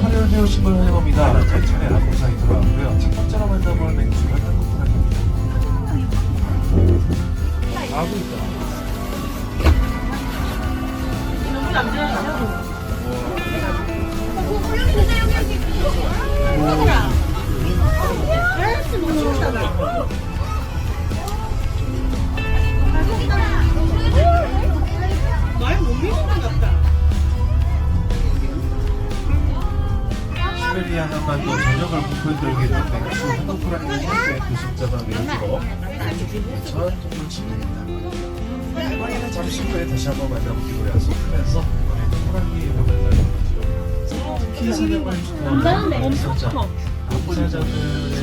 배우신 걸 환영합니다. 탈천의 항공사에 돌아왔고요. 첫 번째로 만나볼 맹수가 한국프랑입니다. 아구 있다. 시베리아 한반도 전역을 북돋들게 된 맹수 한국프랑의 실제 도심자가 매우고 전 동물 친구입니다. 잠시 후에 다시 한번 만나보기로 약속하면서 이번에는 호랑이의 날려보죠. 특히 사냥을 좋아하는 남자 남자자들의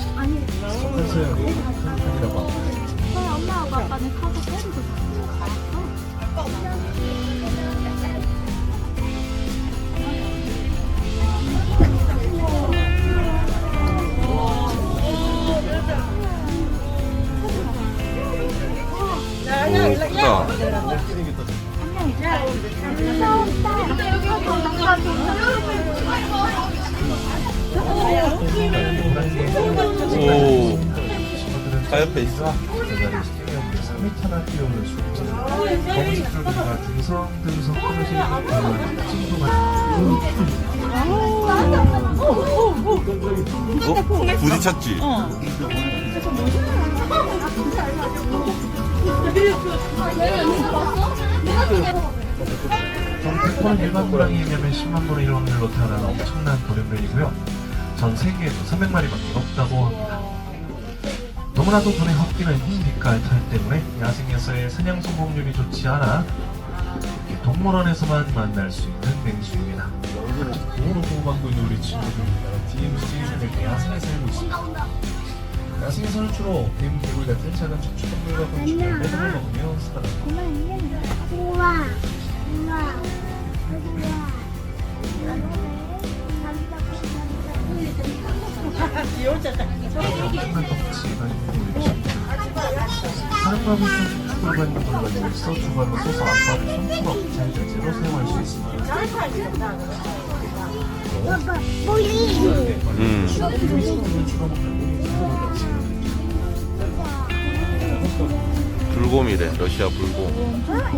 속한 소양이 큰 편이라고 합니다. 엄마 아빠는 카드 때리고 다 옆에 있어. 대가리 시계면 3m나 뛰어오는 특징도 어? 부딪혔지? 경태포는 일반 호랑이이면 10만 분의 1 확률로 태어나는 엄청난 돌연변이고요. 전 세계에도 300마리밖에 없다고 합니다. 너무나도 눈에 확 띄는 흰 빛깔 털 때문에 야생에서의 사냥 성공률이 좋지 않아 이렇게 동물원에서만 만날 수 있는 맹수입니다. 보호로 보호받고 있는 우리 친구들 DMZ 야생에 살고 있습니다. 야생에서는 주로 뱀, 개굴 같은 작은 척추동물과 곤충을 매듭을 먹으며 살아갑니다. 우와 우와 우와 사랑밥이 축구가 있는 걸 가지고 있어 주방에 써서 아빠를 손수업 자유자재로 사용할 수 있습니다. 음. 불곰이래 러시아 불곰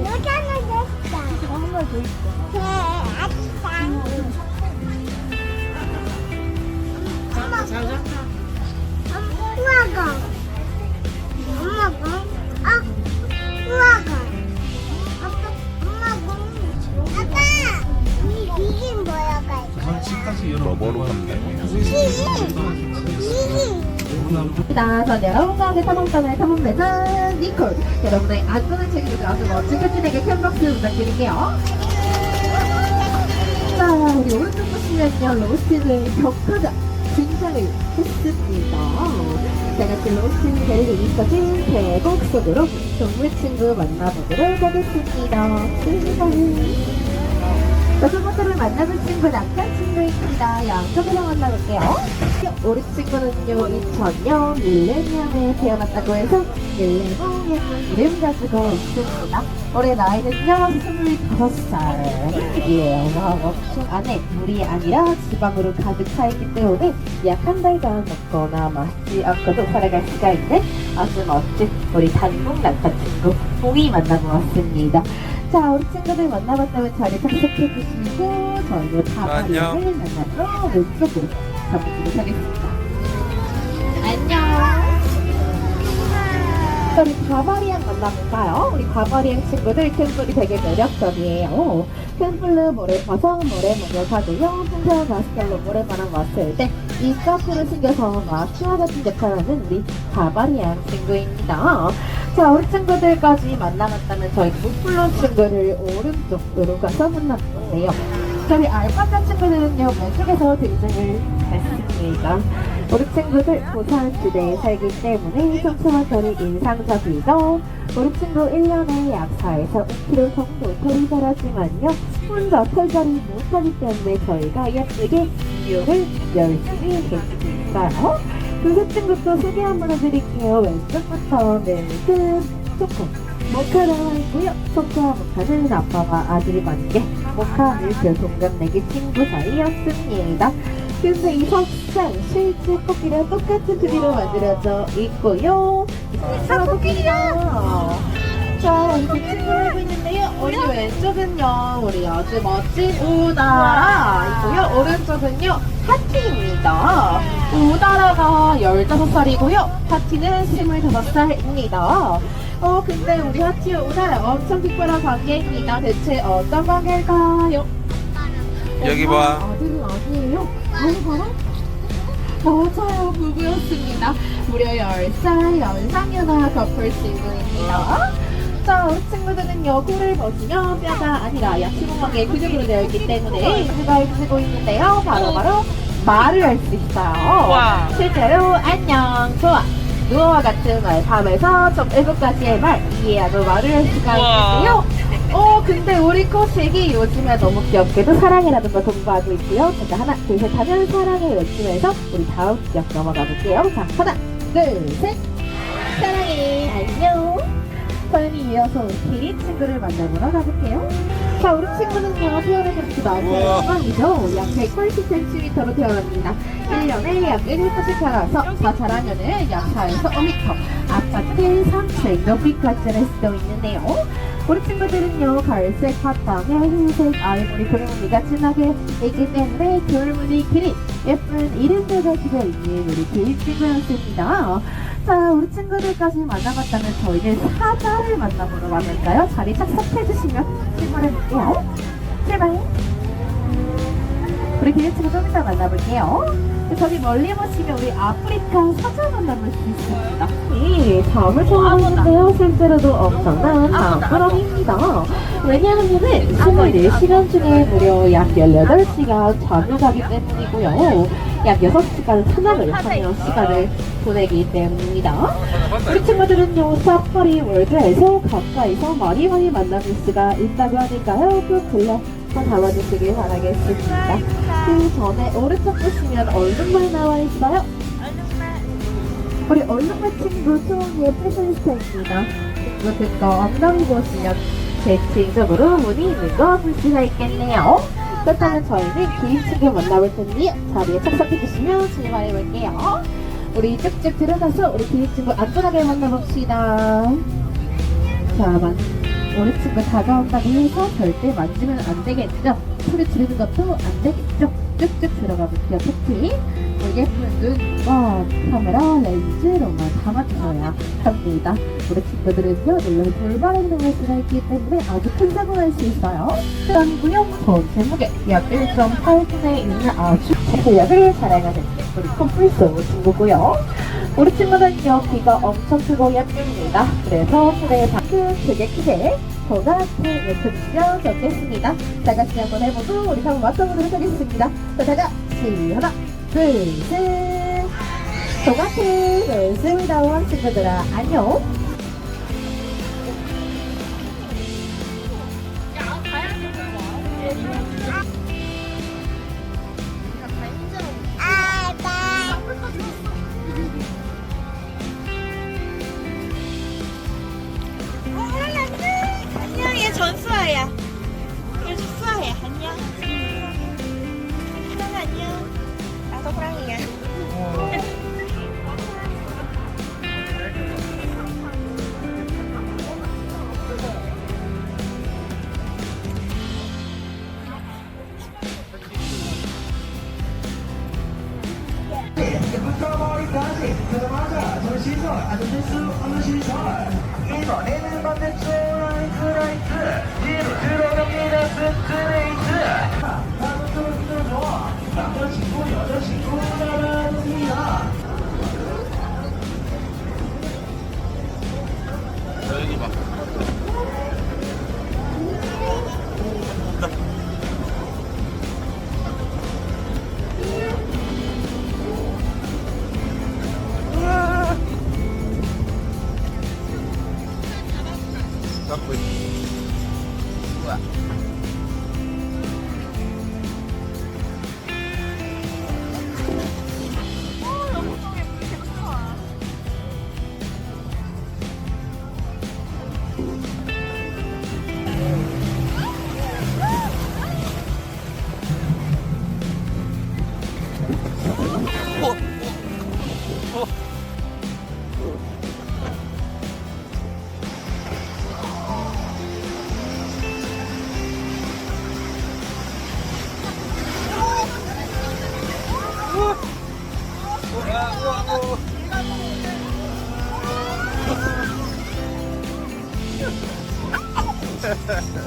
여기 하나 더 있다 한번 더 있어 네엄 자, 전 여러분 과 함께 탐험단의 탐험대장 니콜 여러분의 안전을 책임져 아주 멋진 끝진에게 큰 박수 부탁드릴게요. 자, 우리 오른쪽 보시면요 로스트를 격하게 등장을 했습니다. 자, 같이 로스트 데리고 있어진 계곡 속으로 동물 친구 만나보도록 하겠습니다. 자, 첫 번째로 만나볼 친구는 낙한 친구입니다. 양쪽으로 만나볼게요. 우리 친구는요, 2000년 밀레니엄에 태어났다고 해서 밀레몽의 이름 가지고 있습니다. 올해 나이는요, 25살. 예, 어마 엄청 안에 물이 아니라 지방으로 가득 차 있기 때문에 약 한 달간 먹거나 마시지 않고도 살아갈 수가 있는 아주 멋진 우리 단국 낙한 친구 봉이 만나고 왔습니다. 자, 우리 친구들 만나봤다면 자리 착석해 주시고 저희도 다발을 안녕. 만나러 왼쪽으로 가보도록 하겠습니다. 안녕. 자, 우리 바바리안 만나볼까요? 우리 바바리안 친구들 캔플이 되게 매력적이에요. 캔플은 모래파성, 모래모녀 사고요. 풍선 가스펠로 모래바람 왔을 때 이 카프를 숨겨서 마스와 같은 역할을 하는 우리 바바리안 친구입니다. 자, 우리 친구들까지 만나봤다면 저희 무플론 친구를 오른쪽으로 가서 만났는데요. 저희 알파카 친구들은요, 왼쪽에서 등장을 했습니다. 우리 친구들 부산 지대에 살기 때문에 평소와 별이 인상적이죠. 우리 친구 1년에 약 4에서 5kg 정도 털이 자라지만요. 혼자 털자리 못하기 때문에 저희가 예쁘게 미용을 열심히 해주고 있어요. 두세 친구 또 소개 한번 해드릴게요. 왼쪽부터 멜트 초코. 모카 나와 있고요. 소카 모카는 아빠와 아들이 맞게 모카 밀크 동갑내기 친구 사이였습니다. 근데 이 석상 실제 코끼리와 똑같은 크기로 만들어져 있고요. 사 코끼리요. 자, 이렇게 하고 있는데요. 우리 왼쪽은요, 우리 아주 멋진 우다라 있고요. 오른쪽은요, 파티입니다. 우다라가 15살이고요. 파티는 25살입니다. 어, 근데 우리 하티와 우다라 엄청 특별한 관계입니다. 대체 어떤 관계일까요? 여기 봐. 아들은 아니에요? 아니, 봐라. 맞아요, 부부였습니다. 무려 10살 연상연하 커플 친구입니다. 자, 우리 친구들은요, 코를 벗으며 뼈가 아니라 약시공방의 근육으로 되어 있기 때문에 누가 쓰고 있는데요. 바로 바로 말을 할 수 있어요. 실제로 안녕, 좋아. 누워와 같은 말, 밤에서 총 7가지의 말, 이해하고 말을 할 수가 있는데요. 어, 근데 우리 코식이 요즘에 너무 귀엽게도 사랑이라는 걸 공부하고 있고요. 제가 하나, 둘, 셋 하면 사랑을 외치면서 우리 다음 지역 넘어가 볼게요. 자, 하나, 둘, 셋. 사랑해, 안녕. 저희는 이어서 우리 친구를 만나보러 가볼게요. 자, 우리 친구는요, 태어난 것이 우와. 나이죠. 약 180cm로 태어납니다. 1년에 약 1m씩 자라서 더 자라면은 약 4에서 5m, 아파트 3층 높이까지 할 수도 있는데요. 우리 친구들은요, 갈색 바탕에 흰색 아이보리 그루무늬가 진하게 있기 때문에 줄무늬 길이 예쁜 이름들을 가지고 있는 우리 개인 친구였습니다. 자, 우리 친구들까지 만나봤다면 저희는 사자를 만나보러 왔는데요. 자리 착석해주시면 출발해볼게요. 출발! 우리 기린 친구 좀 이따 만나볼게요. 저기 멀리 보시면 우리 아프리카 사자 만나볼 수 있습니다. 이 잠을 청하는데요. 실제로도 엄청난 잠꾸러기입니다. 왜냐하면은 24시간 중에 무려 약 18시간 잠을 자기 때문이고요. 약 6시간 산악을 하며 시간을 보내기 때문입니다. 우리 친구들은요, 사파리 월드에서 가까이서 많이 많이 만나볼 수가 있다고 하니까요. 그 근래 좀 담아주시길 바라겠습니다. 그 전에 오른쪽 보시면 얼룩말 나와 있어요. 우리 얼룩말 친구 초원이의 패션스타입니다. 그리고 거 엉덩이 보시면 대칭적으로 무늬 있는 거 볼 수가 있겠네요. 그렇다면 저희는 긴 친구 만나볼 텐데 자리에 착석해 주시면 출발해 볼게요. 우리 쭉쭉 들어가서 우리 긴 친구 안전하게 만나봅시다. 자, 만, 우리 친구 다가온다고 해서 절대 만지면 안 되겠죠? 소리 지르는 것도 안 되겠죠? 쭉쭉 들어가 볼게요. 특히 우리 예쁜 눈과 카메라 렌즈로만 담아주셔야 합니다. 우리 친구들은요, 놀라서 돌발 행동을 수가 있기 때문에 아주 큰 사고 날 수 있어요. 그리고요, 전 제목에 약 1.8분에 있는 아주 실력을 자랑하는 우리 컴플스 친구고요. 우리 친구는요, 귀가 엄청 크고 예쁩니다. 그래서 손에 밖은 되게 크게 저가 외쳐주시면 좋겠습니다. 다 같이 한번 해보고 우리 한번 맞춰보도록 하겠습니다. 자, 다 같이 하나, 둘, 셋. 저 같은 열심히다운 친구들아, 안녕. 전수아야. 얘 전수아야 안녕. 수아 안녕. 나도 호랑이야. 시선 아주 될수 없는 시선 이번에는 반대쪽 스트레이트. 남자친구 여자친구 Ha ha ha.